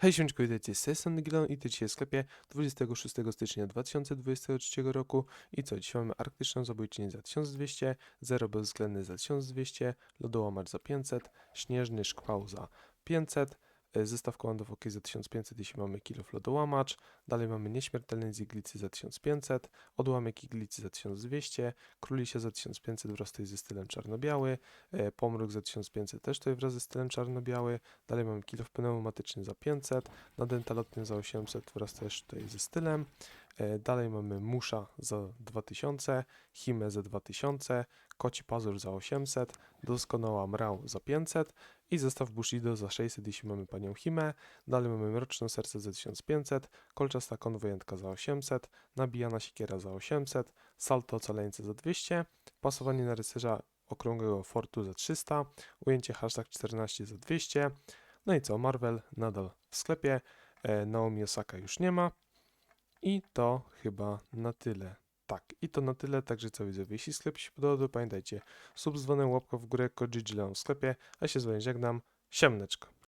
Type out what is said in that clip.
Hej, siemczko, witajcie z tej Gilon i ty dzisiaj w sklepie 26 stycznia 2023 roku. I co, dzisiaj mamy arktyczną zabójczynię za 1200, zero bezwzględny za 1200, lodołamacz za 500, śnieżny szkwał za 500, e, zestaw komandów OK za 1500, jeśli mamy kilof lodołamacz, dalej mamy nieśmiertelny z iglicy za 1500, odłamek iglicy za 1200, królisia za 1500 wraz tutaj ze stylem czarno-biały, e, pomruk za 1500 też tutaj wraz ze stylem czarno-biały, Dalej mamy kilof pneumatyczny za 500, nadentalotny za 800 wraz też tutaj ze stylem. E, Dalej mamy musza za 2000, himę za 2000, koci pazur za 800, doskonała mrał za 500 i zestaw bushido za 600, jeśli mamy panią himę. Dalej mamy mroczne serce za 1500, kolczasta konwojentka za 800, nabijana siekiera za 800, salto ocaleńce za 200, pasowanie na rycerza okrągłego fortu za 300, ujęcie hashtag 14 za 200. No i co, Marvel nadal w sklepie, e, Naomi Osaka już nie ma. I to chyba na tyle. Tak, i to na tyle, także co widzowie, jeśli sklep się podobał, pamiętajcie, sub z łapka w górę, kod w sklepie, a się z wami żegnam, siemneczko.